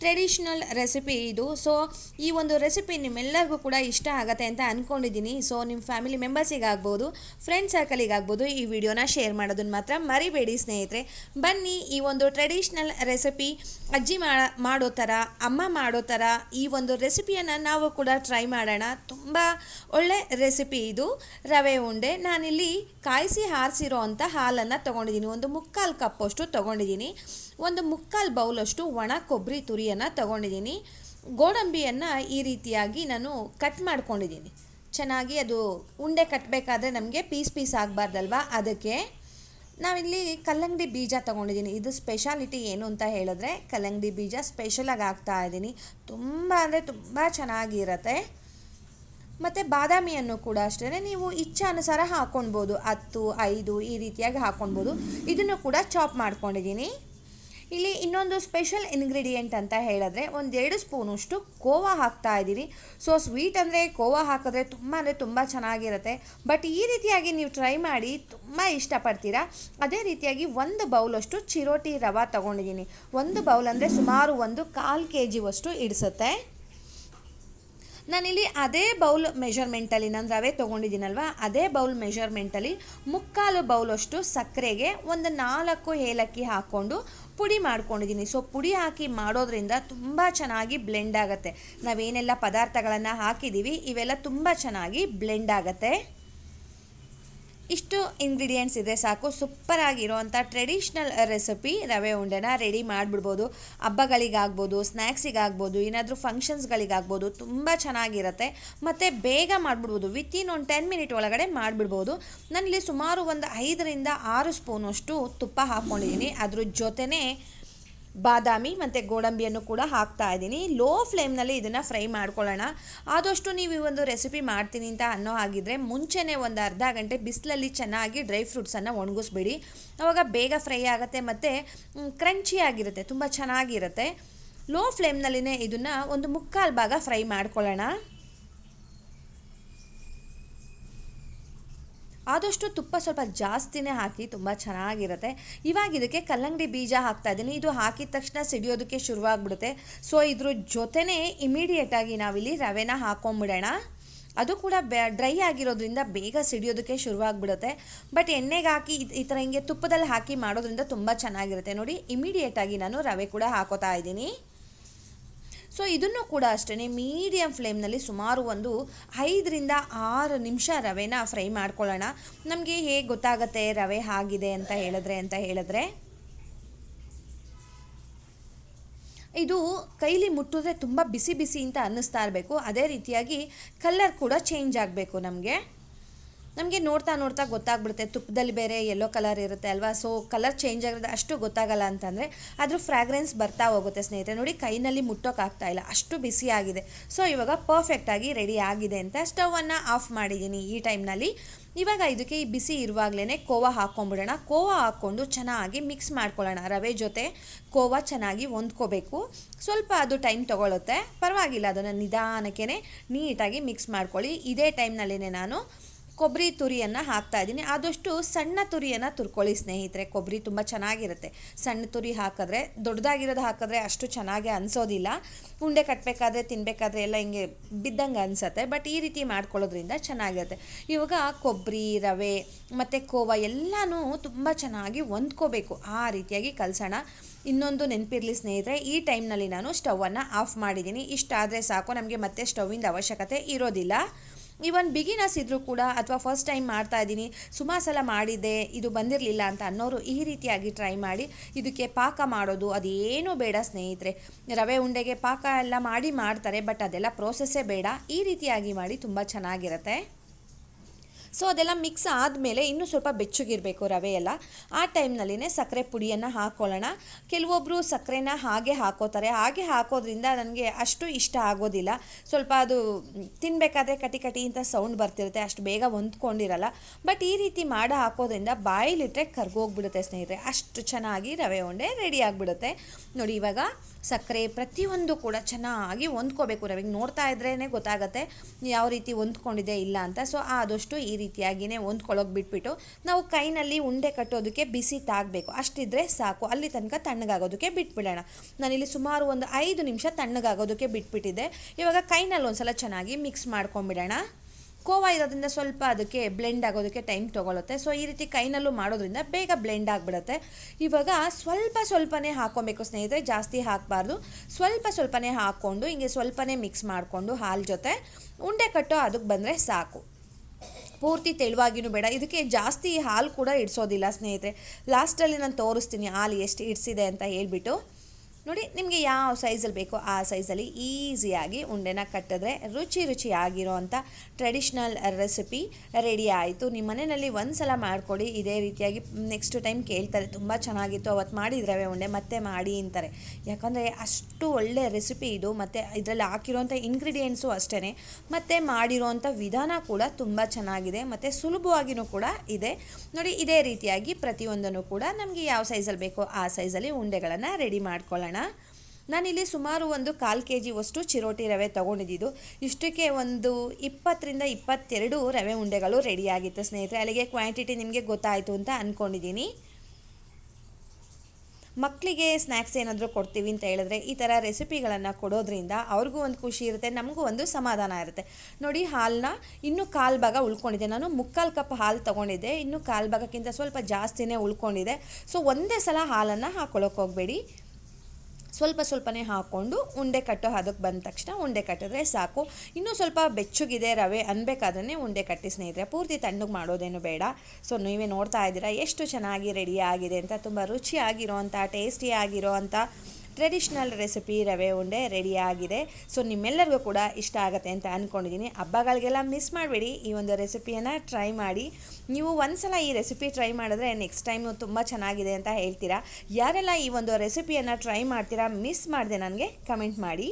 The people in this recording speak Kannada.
ಟ್ರೆಡಿಷ್ನಲ್ ರೆಸಿಪಿ ಇದು. ಸೊ ಈ ಒಂದು ರೆಸಿಪಿ ನಿಮ್ಮೆಲ್ಲರಿಗೂ ಕೂಡ ಇಷ್ಟ ಆಗುತ್ತೆ ಅಂತ ಅಂದ್ಕೊಂಡಿದ್ದೀನಿ ಸೊ ನಿಮ್ಮ ಫ್ಯಾಮಿಲಿ ಮೆಂಬರ್ಸಿಗಾಗ್ಬೋದು ಫ್ರೆಂಡ್ ಸರ್ಕಲಿಗಾಗ್ಬೋದು ಈ ವಿಡಿಯೋನ ಶೇರ್ ಮಾಡೋದನ್ನು ಮಾತ್ರ ಮರಿಬೇಡಿ ಸ್ನೇಹಿತರೆ. ಬನ್ನಿ ಈ ಒಂದು ಟ್ರೆಡಿಷ್ನಲ್ ರೆಸಿಪಿ ಅಜ್ಜಿ ಮಾಡೋ ಥರ, ಅಮ್ಮ ಮಾಡೋ ಥರ ಈ ಒಂದು ರೆಸಿಪಿಯನ್ನು ನಾವು ಕೂಡ ಟ್ರೈ ಮಾಡೋಣ. ತುಂಬ ಒಳ್ಳೆ ರೆಸಿಪಿ ಇದು. ರವೆ ಉಂಡೆ. ನಾನಿಲ್ಲಿ ಕಾಯಿಸಿ ಹಾರಿಸಿರೋ ಅಂಥ ಹಾಲನ್ನು ತೊಗೊಂಡಿದ್ದೀನಿ ಒಂದು ಮುಕ್ಕಾಲು ಕಪ್ಪಷ್ಟು ತೊಗೊಂಡಿದ್ದೀನಿ ಒಂದು ಮುಕ್ಕಾಲು ಬೌಲಷ್ಟು ಒಣ ಕೊಬ್ಬರಿ ತುರಿಯನ್ನು ತಗೊಂಡಿದ್ದೀನಿ. ಗೋಡಂಬಿಯನ್ನು ಈ ರೀತಿಯಾಗಿ ನಾನು ಕಟ್ ಮಾಡ್ಕೊಂಡಿದ್ದೀನಿ. ಚೆನ್ನಾಗಿ ಅದು ಉಂಡೆ ಕಟ್ಟಬೇಕಾದ್ರೆ ನಮಗೆ ಪೀಸ್ ಪೀಸ್ ಆಗಬಾರ್ದಲ್ವಾ? ಅದಕ್ಕೆ ನಾವಿಲ್ಲಿ ಕಲ್ಲಂಗಡಿ ಬೀಜ ತೊಗೊಂಡಿದ್ದೀನಿ. ಇದು ಸ್ಪೆಷಾಲಿಟಿ ಏನು ಅಂತ ಹೇಳಿದ್ರೆ ಕಲ್ಲಂಗಡಿ ಬೀಜ ಸ್ಪೆಷಲಾಗಿ ಹಾಕ್ತಾ ಇದ್ದೀನಿ. ತುಂಬ ಅಂದರೆ ತುಂಬ ಚೆನ್ನಾಗಿರತ್ತೆ. ಮತ್ತು ಬಾದಾಮಿಯನ್ನು ಕೂಡ ಅಷ್ಟೇ. ನೀವು ಇಚ್ಛಾನುಸಾರ ಹಾಕ್ಕೊಳ್ಬೋದು ಹತ್ತು, ಐದು ಈ ರೀತಿಯಾಗಿ ಹಾಕ್ಕೊಳ್ಬೋದು ಇದನ್ನು ಕೂಡ ಚಾಪ್ ಮಾಡ್ಕೊಂಡಿದ್ದೀನಿ. ಇಲ್ಲಿ ಇನ್ನೊಂದು ಸ್ಪೆಷಲ್ ಇಂಗ್ರೀಡಿಯೆಂಟ್ ಅಂತ ಹೇಳಿದ್ರೆ ಒಂದೆರಡು ಸ್ಪೂನಷ್ಟು ಕೋವಾ ಹಾಕ್ತಾ ಇದ್ದೀನಿ ಸೊ ಸ್ವೀಟ್ ಅಂದರೆ ಕೋವಾ ಹಾಕಿದ್ರೆ ತುಂಬ ಅಂದರೆ ತುಂಬ ಚೆನ್ನಾಗಿರುತ್ತೆ. ಬಟ್ ಈ ರೀತಿಯಾಗಿ ನೀವು ಟ್ರೈ ಮಾಡಿ ತುಂಬ ಇಷ್ಟಪಡ್ತೀರಾ? ಅದೇ ರೀತಿಯಾಗಿ ಒಂದು ಬೌಲಷ್ಟು ಚಿರೋಟಿ ರವೆ ತೊಗೊಂಡಿದ್ದೀನಿ. ಒಂದು ಬೌಲ್ ಅಂದರೆ ಸುಮಾರು ಒಂದು ಕಾಲು ಕೆ ಜಿವಷ್ಟು ಇಡಿಸುತ್ತೆ. ನಾನಿಲ್ಲಿ ಅದೇ ಬೌಲ್ ಮೆಷರ್ಮೆಂಟಲ್ಲಿ ನಾನು ರವೆ ತೊಗೊಂಡಿದ್ದೀನಲ್ವ? ಅದೇ ಬೌಲ್ ಮೆಷರ್ಮೆಂಟಲ್ಲಿ ಮುಕ್ಕಾಲು ಬೌಲಷ್ಟು ಸಕ್ಕರೆಗೆ ಒಂದು ನಾಲ್ಕು ಏಲಕ್ಕಿ ಹಾಕ್ಕೊಂಡು ಪುಡಿ ಮಾಡ್ಕೊಂಡಿದ್ದೀನಿ. ಸೊ ಪುಡಿ ಹಾಕಿ ಮಾಡೋದ್ರಿಂದ ತುಂಬ ಚೆನ್ನಾಗಿ ಬ್ಲೆಂಡ್ ಆಗುತ್ತೆ. ನಾವೇನೆಲ್ಲ ಪದಾರ್ಥಗಳನ್ನು ಹಾಕಿದ್ದೀವಿ, ಇವೆಲ್ಲ ತುಂಬ ಚೆನ್ನಾಗಿ ಬ್ಲೆಂಡ್ ಆಗುತ್ತೆ. ಇಷ್ಟು ಇಂಗ್ರೀಡಿಯೆಂಟ್ಸ್ ಇದೆ ಸಾಕು. ಸೂಪರ್ ಆಗಿರೋವಂಥ ಟ್ರೆಡಿಷ್ನಲ್ ರೆಸಿಪಿ ರವೆ ಉಂಡೆನ ರೆಡಿ ಮಾಡಿಬಿಡ್ಬೋದು. ಹಬ್ಬಗಳಿಗಾಗ್ಬೋದು ಸ್ನ್ಯಾಕ್ಸಿಗಾಗ್ಬೋದು ಏನಾದರೂ ಫಂಕ್ಷನ್ಸ್ಗಳಿಗಾಗ್ಬೋದು ತುಂಬ ಚೆನ್ನಾಗಿರುತ್ತೆ. ಮತ್ತು ಬೇಗ ಮಾಡಿಬಿಡ್ಬೋದು. ಇನ್ ಒಂದು ಟೆನ್ ಮಿನಿಟ್ ಒಳಗಡೆ ಮಾಡಿಬಿಡ್ಬೋದು. ನಾನಿಲ್ಲಿ ಸುಮಾರು ಒಂದು ಐದರಿಂದ ಆರು ಸ್ಪೂನಷ್ಟು ತುಪ್ಪ ಹಾಕ್ಕೊಂಡಿದ್ದೀನಿ ಅದ್ರ ಜೊತೆನೇ ಬಾದಾಮಿ ಮತ್ತು ಗೋಡಂಬಿಯನ್ನು ಕೂಡ ಹಾಕ್ತಾ ಇದ್ದೀನಿ. ಲೋ ಫ್ಲೇಮ್ನಲ್ಲಿ ಇದನ್ನು ಫ್ರೈ ಮಾಡ್ಕೊಳ್ಳೋಣ. ಆದಷ್ಟು ನೀವು ಈ ಒಂದು ರೆಸಿಪಿ ಮಾಡ್ತೀನಿ ಅಂತ ಅನ್ನೋ ಹಾಗಿದ್ರೆ ಮುಂಚೆನೇ ಒಂದು ಅರ್ಧ ಗಂಟೆ ಬಿಸಿಲಲ್ಲಿ ಚೆನ್ನಾಗಿ ಡ್ರೈ ಫ್ರೂಟ್ಸನ್ನು ಒಣಗಿಸ್ಬಿಡಿ. ಆವಾಗ ಬೇಗ ಫ್ರೈ ಆಗುತ್ತೆ ಮತ್ತು ಕ್ರಂಚಿ ಆಗಿರುತ್ತೆ, ತುಂಬ ಚೆನ್ನಾಗಿರುತ್ತೆ. ಲೋ ಫ್ಲೇಮ್ನಲ್ಲಿನೇ ಇದನ್ನು ಒಂದು ಮುಕ್ಕಾಲು ಭಾಗ ಫ್ರೈ ಮಾಡ್ಕೊಳ್ಳೋಣ. ಆದಷ್ಟು ತುಪ್ಪ ಸ್ವಲ್ಪ ಜಾಸ್ತಿನೇ ಹಾಕಿ ತುಂಬ ಚೆನ್ನಾಗಿರುತ್ತೆ. ಇವಾಗ ಇದಕ್ಕೆ ಕಲ್ಲಂಗಡಿ ಬೀಜ ಹಾಕ್ತಾ ಇದ್ದೀನಿ. ಇದು ಹಾಕಿದ ತಕ್ಷಣ ಸಿಡಿಯೋದಕ್ಕೆ ಶುರುವಾಗ್ಬಿಡುತ್ತೆ. ಸೊ ಇದ್ರ ಜೊತೆನೇ ಇಮಿಡಿಯೇಟಾಗಿ ನಾವಿಲ್ಲಿ ರವೆನ ಹಾಕೊಂಬಿಡೋಣ. ಅದು ಕೂಡ ಡ್ರೈ ಆಗಿರೋದ್ರಿಂದ ಬೇಗ ಸಿಡಿಯೋದಕ್ಕೆ ಶುರುವಾಗ್ಬಿಡುತ್ತೆ. ಬಟ್ ಎಣ್ಣೆಗೆ ಹಾಕಿ ಈ- ಈ ಥರ ಹಿಂಗೆ ತುಪ್ಪದಲ್ಲಿ ಹಾಕಿ ಮಾಡೋದ್ರಿಂದ ತುಂಬ ಚೆನ್ನಾಗಿರುತ್ತೆ. ನೋಡಿ ಇಮಿಡಿಯೇಟಾಗಿ ನಾನು ರವೆ ಕೂಡ ಹಾಕೋತಾ ಇದ್ದೀನಿ. ಸೊ ಇದನ್ನು ಕೂಡ ಅಷ್ಟೇ ಮೀಡಿಯಮ್ ಫ್ಲೇಮ್ನಲ್ಲಿ ಸುಮಾರು ಒಂದು ಐದರಿಂದ ಆರು ನಿಮಿಷ ರವೆನ ಫ್ರೈ ಮಾಡ್ಕೊಳ್ಳೋಣ. ನಮಗೆ ಹೇಗೆ ಗೊತ್ತಾಗುತ್ತೆ ರವೆ ಆಗಿದೆ ಅಂತ ಹೇಳಿದ್ರೆ ಅಂತ ಹೇಳಿದ್ರೆ, ಇದು ಕೈಲಿ ಮುಟ್ಟಿದ್ರೆ ತುಂಬ ಬಿಸಿ ಬಿಸಿ ಅಂತ ಅನ್ನಿಸ್ತಾ ಇರಬೇಕು. ಅದೇ ರೀತಿಯಾಗಿ ಕಲ್ಲರ್ ಕೂಡ ಚೇಂಜ್ ಆಗಬೇಕು ನಮಗೆ. ನಮಗೆ ನೋಡ್ತಾ ನೋಡ್ತಾ ಗೊತ್ತಾಗ್ಬಿಡುತ್ತೆ. ತುಪ್ಪದಲ್ಲಿ ಬೇರೆ ಯೆಲ್ಲೋ ಕಲರ್ ಇರುತ್ತೆ ಅಲ್ವಾ? ಸೊ ಕಲರ್ ಚೇಂಜ್ ಆಗಿರೋದು ಅಷ್ಟು ಗೊತ್ತಾಗಲ್ಲ ಅಂತಂದರೆ ಅದ್ರ ಫ್ರಾಗ್ರೆನ್ಸ್ ಬರ್ತಾ ಹೋಗುತ್ತೆ ಸ್ನೇಹಿತರೆ. ನೋಡಿ, ಕೈನಲ್ಲಿ ಮುಟ್ಟೋಕ್ಕಾಗ್ತಾ ಇಲ್ಲ. ಅಷ್ಟು ಬಿಸಿ ಆಗಿದೆ. ಸೊ ಇವಾಗ ಪರ್ಫೆಕ್ಟಾಗಿ ರೆಡಿ ಆಗಿದೆ ಅಂತ ಸ್ಟವನ್ನು ಆಫ್ ಮಾಡಿದ್ದೀನಿ ಈ ಟೈಮ್ನಲ್ಲಿ ಇವಾಗ ಇದಕ್ಕೆ ಈ ಬಿಸಿ ಇರುವಾಗಲೇ ಕೋವಾ ಹಾಕ್ಕೊಂಬಿಡೋಣ ಕೋವಾ ಹಾಕ್ಕೊಂಡು ಚೆನ್ನಾಗಿ ಮಿಕ್ಸ್ ಮಾಡ್ಕೊಳ್ಳೋಣ. ರವೆ ಜೊತೆ ಕೋವಾ ಚೆನ್ನಾಗಿ ಹೊಂದ್ಕೋಬೇಕು. ಸ್ವಲ್ಪ ಅದು ಟೈಮ್ ತೊಗೊಳುತ್ತೆ. ಪರವಾಗಿಲ್ಲ, ಅದನ್ನು ನಿಧಾನಕ್ಕೆ ನೀಟಾಗಿ ಮಿಕ್ಸ್ ಮಾಡ್ಕೊಳ್ಳಿ. ಇದೇ ಟೈಮ್ನಲ್ಲೇ ನಾನು ಕೊಬ್ಬರಿ ತುರಿಯನ್ನು ಹಾಕ್ತಾ ಇದ್ದೀನಿ. ಆದಷ್ಟು ಸಣ್ಣ ತುರಿಯನ್ನು ತುರ್ಕೊಳ್ಳಿ ಸ್ನೇಹಿತರೆ. ಕೊಬ್ಬರಿ ತುಂಬ ಚೆನ್ನಾಗಿರುತ್ತೆ. ಸಣ್ಣ ತುರಿ ಹಾಕಿದ್ರೆ, ದೊಡ್ಡದಾಗಿರೋದು ಹಾಕಿದ್ರೆ ಅಷ್ಟು ಚೆನ್ನಾಗಿ ಅನಿಸೋದಿಲ್ಲ. ಉಂಡೆ ಕಟ್ಟಬೇಕಾದ್ರೆ ತಿನ್ನಬೇಕಾದ್ರೆ ಎಲ್ಲ ಹಿಂಗೆ ಬಿದ್ದಂಗೆ ಅನಿಸುತ್ತೆ. ಬಟ್ ಈ ರೀತಿ ಮಾಡ್ಕೊಳ್ಳೋದ್ರಿಂದ ಚೆನ್ನಾಗಿರುತ್ತೆ. ಇವಾಗ ಕೊಬ್ಬರಿ, ರವೆ ಮತ್ತು ಕೋವ ಎಲ್ಲನೂ ತುಂಬ ಚೆನ್ನಾಗಿ ಹೊಂದ್ಕೋಬೇಕು. ಆ ರೀತಿಯಾಗಿ ಕಲಸೋಣ. ಇನ್ನೊಂದು ನೆನಪಿರಲಿ ಸ್ನೇಹಿತರೆ, ಈ ಟೈಮ್ನಲ್ಲಿ ನಾನು ಸ್ಟವನ್ನು ಆಫ್ ಮಾಡಿದ್ದೀನಿ. ಇಷ್ಟಾದರೆ ಸಾಕು. ನಮಗೆ ಮತ್ತೆ ಸ್ಟವ್ವಿಂದ ಅವಶ್ಯಕತೆ ಇರೋದಿಲ್ಲ. ಇವನ್ ಬಿಗಿನರ್ಸ್ ಇದ್ದರೂ ಕೂಡ ಅಥವಾ ಫಸ್ಟ್ ಟೈಮ್ ಮಾಡ್ತಾ ಇದ್ದೀನಿ, ಸುಮಾರು ಸಲ ಮಾಡಿದ್ದೆ, ಇದು ಬಂದಿರಲಿಲ್ಲ ಅಂತ ಅನ್ನೋರು ಈ ರೀತಿಯಾಗಿ ಟ್ರೈ ಮಾಡಿ, ಇದಕ್ಕೆ ಪಾಕ ಮಾಡೋದು ಅದೇನೂ ಬೇಡ ಸ್ನೇಹಿತರೆ. ರವೆ ಉಂಡೆಗೆ ಪಾಕ ಎಲ್ಲ ಮಾಡಿ ಮಾಡ್ತಾರೆ ಬಟ್ ಅದೆಲ್ಲ ಪ್ರೋಸೆಸ್ಸೇ ಬೇಡ. ಈ ರೀತಿಯಾಗಿ ಮಾಡಿ ತುಂಬ ಚೆನ್ನಾಗಿರುತ್ತೆ. ಸೊ ಅದೆಲ್ಲ ಮಿಕ್ಸ್ ಆದಮೇಲೆ ಇನ್ನೂ ಸ್ವಲ್ಪ ಬೆಚ್ಚಗಿರಬೇಕು ರವೆ ಎಲ್ಲ ಆ ಟೈಮ್ನಲ್ಲಿನೇ ಸಕ್ಕರೆ ಪುಡಿಯನ್ನು ಹಾಕ್ಕೊಳ್ಳೋಣ ಕೆಲವೊಬ್ಬರು ಸಕ್ಕರೆನ ಹಾಗೆ ಹಾಕೋತಾರೆ. ಹಾಗೆ ಹಾಕೋದ್ರಿಂದ ನನಗೆ ಅಷ್ಟು ಇಷ್ಟ ಆಗೋದಿಲ್ಲ. ಸ್ವಲ್ಪ ಅದು ತಿನ್ನಬೇಕಾದ್ರೆ ಕಟಿ ಕಟಿ ಅಂತ ಸೌಂಡ್ ಬರ್ತಿರುತ್ತೆ. ಅಷ್ಟು ಬೇಗ ಹೊಂದ್ಕೊಂಡಿರಲ್ಲ. ಬಟ್ ಈ ರೀತಿ ಮಾಡಿ ಹಾಕೋದ್ರಿಂದ ಬಾಯಿಲಿಟ್ರೆ ಕರ್ಗೋಗ್ಬಿಡುತ್ತೆ ಸ್ನೇಹಿತರೆ. ಅಷ್ಟು ಚೆನ್ನಾಗಿ ರವೆ ಉಂಡೆ ರೆಡಿ ಆಗಿಬಿಡುತ್ತೆ. ನೋಡಿ, ಇವಾಗ ಸಕ್ಕರೆ ಪ್ರತಿಯೊಂದು ಕೂಡ ಚೆನ್ನಾಗಿ ಹೊಂದ್ಕೋಬೇಕು ರವೆಗೆ. ನೋಡ್ತಾ ಇದ್ರೇ ಗೊತ್ತಾಗುತ್ತೆ. ಯಾವ ರೀತಿ ಹೊಂದ್ಕೊಂಡಿದೆ ಇಲ್ಲ ಅಂತ. ಸೊ ಆದಷ್ಟು ಈ ರೀತಿಯಾಗಿಯೇ ಹೊಂದ್ಕೊಳ್ಳೋಕೆ ಬಿಟ್ಬಿಟ್ಟು ನಾವು ಕೈನಲ್ಲಿ ಉಂಡೆ ಕಟ್ಟೋದಕ್ಕೆ ಬಿಸಿ ತಾಗಬೇಕು. ಅಷ್ಟಿದ್ರೆ ಸಾಕು. ಅಲ್ಲಿ ತನಕ ತಣ್ಣಗಾಗೋದಕ್ಕೆ ಬಿಟ್ಬಿಡೋಣ. ನಾನಿಲ್ಲಿ ಸುಮಾರು ಒಂದು ಐದು ನಿಮಿಷ ತಣ್ಣಗಾಗೋದಕ್ಕೆ ಬಿಟ್ಬಿಟ್ಟಿದ್ದೆ. ಇವಾಗ ಕೈನಲ್ಲಿ ಒಂದ್ಸಲ ಚೆನ್ನಾಗಿ ಮಿಕ್ಸ್ ಮಾಡ್ಕೊಂಬಿಡೋಣ. ಕೋವಾ ಇರೋದ್ರಿಂದ ಸ್ವಲ್ಪ ಅದಕ್ಕೆ ಬ್ಲೆಂಡ್ ಆಗೋದಕ್ಕೆ ಟೈಮ್ ತೊಗೊಳುತ್ತೆ. ಸೊ ಈ ರೀತಿ ಕೈನಲ್ಲೂ ಮಾಡೋದ್ರಿಂದ ಬೇಗ ಬ್ಲೆಂಡ್ ಆಗಿಬಿಡುತ್ತೆ. ಇವಾಗ ಸ್ವಲ್ಪ ಸ್ವಲ್ಪನೇ ಹಾಕ್ಕೊಬೇಕು ಸ್ನೇಹಿತರೆ. ಜಾಸ್ತಿ ಹಾಕಬಾರ್ದು. ಸ್ವಲ್ಪ ಸ್ವಲ್ಪನೇ ಹಾಕ್ಕೊಂಡು, ಹಿಂಗೆ ಸ್ವಲ್ಪನೇ ಮಿಕ್ಸ್ ಮಾಡಿಕೊಂಡು ಹಾಲು ಜೊತೆ ಉಂಡೆ ಕಟ್ಟೋ ಅದಕ್ಕೆ ಬಂದರೆ ಸಾಕು. ಪೂರ್ತಿ ತೆಳುವಾಗಿನೂ ಬೇಡ. ಇದಕ್ಕೆ ಜಾಸ್ತಿ ಹಾಲು ಕೂಡ ಇಡಿಸೋದಿಲ್ಲ ಸ್ನೇಹಿತರೆ. ಲಾಸ್ಟಲ್ಲಿ ನಾನು ತೋರಿಸ್ತೀನಿ ಹಾಲು ಎಷ್ಟು ಇಡಿಸಿದೆ ಅಂತ ಹೇಳ್ಬಿಟ್ಟು. ನೋಡಿ, ನಿಮಗೆ ಯಾವ ಸೈಜಲ್ಲಿ ಬೇಕೋ ಆ ಸೈಜಲ್ಲಿ ಈಸಿಯಾಗಿ ಉಂಡೆನ ಕಟ್ಟಿದ್ರೆ ರುಚಿ ರುಚಿಯಾಗಿರೋ ಅಂಥ ಟ್ರೆಡಿಷ್ನಲ್ ರೆಸಿಪಿ ರೆಡಿ ಆಯಿತು. ನಿಮ್ಮ ಮನೆಯಲ್ಲಿ ಒಂದು ಸಲ ಮಾಡಿಕೊಡಿ ಇದೇ ರೀತಿಯಾಗಿ ನೆಕ್ಸ್ಟ್ ಟೈಮ್ ಕೇಳ್ತಾರೆ, ತುಂಬ ಚೆನ್ನಾಗಿತ್ತು ಅವತ್ತು ಮಾಡಿದ್ರವೆ ಉಂಡೆ, ಮತ್ತೆ ಮಾಡಿ ಅಂತಾರೆ. ಯಾಕಂದರೆ ಅಷ್ಟು ಒಳ್ಳೆ ರೆಸಿಪಿ ಇದು, ಮತ್ತು ಇದರಲ್ಲಿ ಹಾಕಿರೋಂಥ ಇಂಗ್ರೀಡಿಯೆಂಟ್ಸು ಅಷ್ಟೇ ಮತ್ತು ಮಾಡಿರೋಂಥ ವಿಧಾನ ಕೂಡ ತುಂಬ ಚೆನ್ನಾಗಿದೆ, ಮತ್ತು ಸುಲಭವಾಗಿಯೂ ಕೂಡ ಇದೆ. ನೋಡಿ, ಇದೇ ರೀತಿಯಾಗಿ ಪ್ರತಿಯೊಂದನ್ನು ಕೂಡ ನಮಗೆ ಯಾವ ಸೈಜಲ್ಲಿ ಬೇಕೋ ಆ ಸೈಜಲ್ಲಿ ಉಂಡೆಗಳನ್ನು ರೆಡಿ ಮಾಡ್ಕೊಳ್ಳೋಣ. ನಾನಿಲ್ಲಿ ಸುಮಾರು ಒಂದು ಕಾಲು ಕೆ ಜಿವಷ್ಟು ಚಿರೋಟಿ ರವೆ ತೊಗೊಂಡಿದ್ದು. ಇಷ್ಟಕ್ಕೆ ಒಂದು ಇಪ್ಪತ್ತರಿಂದ ಇಪ್ಪತ್ತೆರಡು ರವೆ ಉಂಡೆಗಳು ರೆಡಿಯಾಗಿತ್ತು ಸ್ನೇಹಿತರೆ. ಅಲ್ಲಿಗೆ ಕ್ವಾಂಟಿಟಿ ನಿಮಗೆ ಗೊತ್ತಾಯಿತು ಅಂತ ಅಂದ್ಕೊಂಡಿದ್ದೀನಿ ಮಕ್ಕಳಿಗೆ ಸ್ನ್ಯಾಕ್ಸ್ ಏನಾದರೂ ಕೊಡ್ತೀವಿ ಅಂತ ಹೇಳಿದ್ರೆ ಈ ಥರ ರೆಸಿಪಿಗಳನ್ನು ಕೊಡೋದ್ರಿಂದ ಅವ್ರಿಗೂ ಒಂದು ಖುಷಿ ಇರುತ್ತೆ, ನಮಗೂ ಒಂದು ಸಮಾಧಾನ ಇರುತ್ತೆ. ನೋಡಿ ಹಾಲನ್ನ ಇನ್ನೂ ಕಾಲು ಭಾಗ ಉಳ್ಕೊಂಡಿದೆ. ನಾನು ಮುಕ್ಕಾಲು ಕಪ್ ಹಾಲು ತೊಗೊಂಡಿದ್ದೆ. ಇನ್ನೂ ಕಾಲು ಭಾಗಕ್ಕಿಂತ ಸ್ವಲ್ಪ ಜಾಸ್ತಿನೇ ಉಳ್ಕೊಂಡಿದೆ. ಸೊ ಒಂದೇ ಸಲ ಹಾಲನ್ನು ಹಾಕ್ಕೊಳ್ಳೋಕೆ ಹೋಗಬೇಡಿ. ಸ್ವಲ್ಪ ಸ್ವಲ್ಪನೇ ಹಾಕ್ಕೊಂಡು ಉಂಡೆ ಕಟ್ಟೋ ಅದಕ್ಕೆ ಬಂದ ತಕ್ಷಣ ಉಂಡೆ ಕಟ್ಟಿದ್ರೆ ಸಾಕು. ಇನ್ನೂ ಸ್ವಲ್ಪ ಬೆಚ್ಚಗಿದೆ ರವೆ ಅನ್ಬೇಕಾದ್ರೆ ಉಂಡೆ ಕಟ್ಟಿ ಸ್ನೇಹಿತರೆ, ಪೂರ್ತಿ ತಣ್ಣಗೆ ಮಾಡೋದೇನು ಬೇಡ. ಸೊ ನೀವೇ ನೋಡ್ತಾ ಇದ್ದೀರಾ ಎಷ್ಟು ಚೆನ್ನಾಗಿ ರೆಡಿ ಆಗಿದೆ ಅಂತ, ತುಂಬ ರುಚಿಯಾಗಿರೋವಂಥ ಟೇಸ್ಟಿಯಾಗಿರೋ ಅಂಥ ಟ್ರೆಡಿಷ್ನಲ್ ರೆಸಿಪಿ ರವೆ ಉಂಡೆ ರೆಡಿ ಆಗಿದೆ. ಸೊ ನಿಮ್ಮೆಲ್ಲರಿಗೂ ಕೂಡ ಇಷ್ಟ ಆಗುತ್ತೆ ಅಂತ ಅಂದ್ಕೊಂಡಿದ್ದೀನಿ ಹಬ್ಬಗಳಿಗೆಲ್ಲ ಮಿಸ್ ಮಾಡಬೇಡಿ. ಈ ಒಂದು ರೆಸಿಪಿಯನ್ನು ಟ್ರೈ ಮಾಡಿ. ನೀವು ಒಂದ್ಸಲ ಈ ರೆಸಿಪಿ ಟ್ರೈ ಮಾಡಿದ್ರೆ ನೆಕ್ಸ್ಟ್ ಟೈಮು ತುಂಬ ಚೆನ್ನಾಗಿದೆ ಅಂತ ಹೇಳ್ತೀರಾ. ಯಾರೆಲ್ಲ ಈ ಒಂದು ರೆಸಿಪಿಯನ್ನು ಟ್ರೈ ಮಾಡ್ತೀರಾ ಮಿಸ್ ಮಾಡಿದೆ ನನಗೆ ಕಮೆಂಟ್ ಮಾಡಿ.